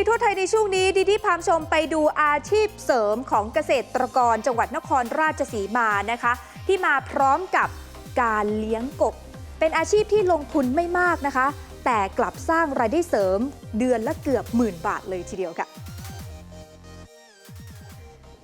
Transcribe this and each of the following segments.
ดีทั่วไทยในช่วงนี้ดีที่พามชมไปดูอาชีพเสริมของเกษตรกรจังหวัดนครราชสีมานะคะ ที่มาพร้อมกับการเลี้ยงกบ เป็นอาชีพที่ลงทุนไม่มากนะคะ แต่กลับสร้างรายได้เสริมเดือนละเกือบหมื่นบาทเลยทีเดียวค่ะ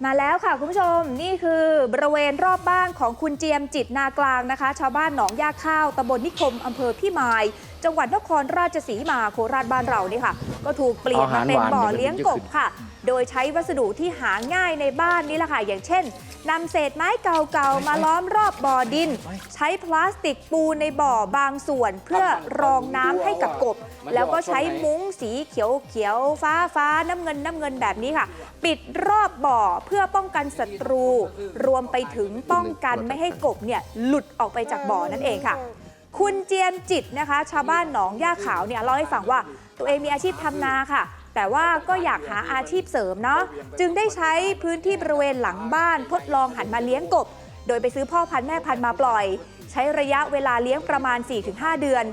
มาแล้วค่ะคุณผู้ชมนี่คือบริเวณรอบบ้านของคุณเจียมจิตนากลางนะคะ ชาวบ้านหนองยาข้าวตำบลนิคมอำเภอพี่มาย จังหวัดนครราชสีมาโคราชบ้านเรานี่ค่ะ ก็ถูกเปลี่ยนมาเป็นบ่อเลี้ยงกบค่ะ โดยใช้วัสดุที่หาง่ายในบ้านนี่แหละค่ะ อย่างเช่นนำเศษไม้เก่าๆมาล้อมรอบบ่อดิน ใช้พลาสติกปูในบ่อบางส่วน เพื่อรองน้ำให้กับกบ แล้วก็ใช้มุ้งสีเขียวเขียวฟ้าฟ้าน้ำเงินน้ำเงินแบบนี้ค่ะ ปิดรอบบ่อเพื่อป้องกันศัตรู รวมไปถึงป้องกันไม่ให้กบเนี่ยหลุดออกไปจากบ่อนั่นเองค่ะ คุณเจียมจิตนะคะ ชาวบ้านหนองย่าขาวเนี่ยเล่าให้ฟังว่าตัวเองมีอาชีพทำนาค่ะ แต่ว่าก็อยากหาอาชีพเสริมเนาะจึงได้ใช้พื้นที่บริเวณหลังบ้านทดลองหันมาเลี้ยงกบ โดยไปซื้อพ่อพันธุ์แม่พันธุ์มาปล่อย ใช้ระยะเวลาเลี้ยงประมาณ 4-5 เดือน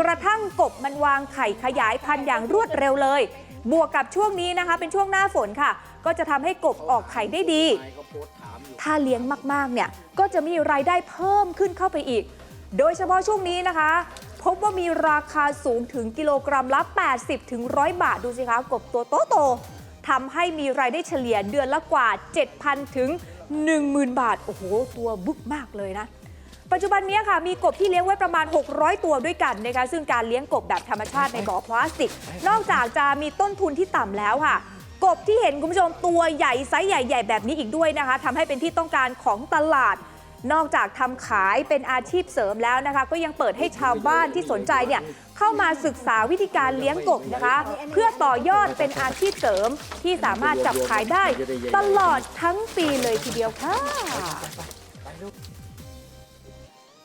กระทั่งกบมันวางไข่ขยายพันธุ์อย่างรวดเร็วเลย บวกกับช่วงนี้นะคะ เป็นช่วงหน้าฝนค่ะ ก็จะทำให้กบออกไข่ได้ดี ถ้าเลี้ยงมากๆเนี่ยก็จะมีรายได้เพิ่มขึ้นเข้าไปอีก โดยเฉพาะช่วงนี้นะคะ พบว่ามีราคาสูงถึงกิโลกรัมละ 80ถึง100บาทดูสิคะกบตัวโตๆทำให้มีรายได้เฉลี่ยเดือนละกว่า 7,000 ถึง 10,000 บาท โอ้โห ตัวบึกมากเลยนะ ปัจจุบันนี้ค่ะมีกบที่เลี้ยงไว้ประมาณ 600 ตัวด้วยกันนะคะซึ่งการเลี้ยงกบแบบธรรมชาติในบ่อพลาสติก นอกจากจะมีต้นทุนที่ต่ำแล้วค่ะ กบที่เห็นคุณผู้ชมตัวใหญ่ไซส์ใหญ่ ๆ แบบนี้อีกด้วยนะคะทำให้เป็นที่ต้องการของตลาดนอกจากทำขายเป็นอาชีพเสริมแล้วนะคะ ก็ยังเปิดให้ชาวบ้านที่สนใจเนี่ยเข้ามาศึกษาวิธีการเลี้ยงกบนะคะ เพื่อต่อยอดเป็นอาชีพเสริมที่สามารถจับขายได้ตลอดทั้งปีเลยทีเดียวค่ะ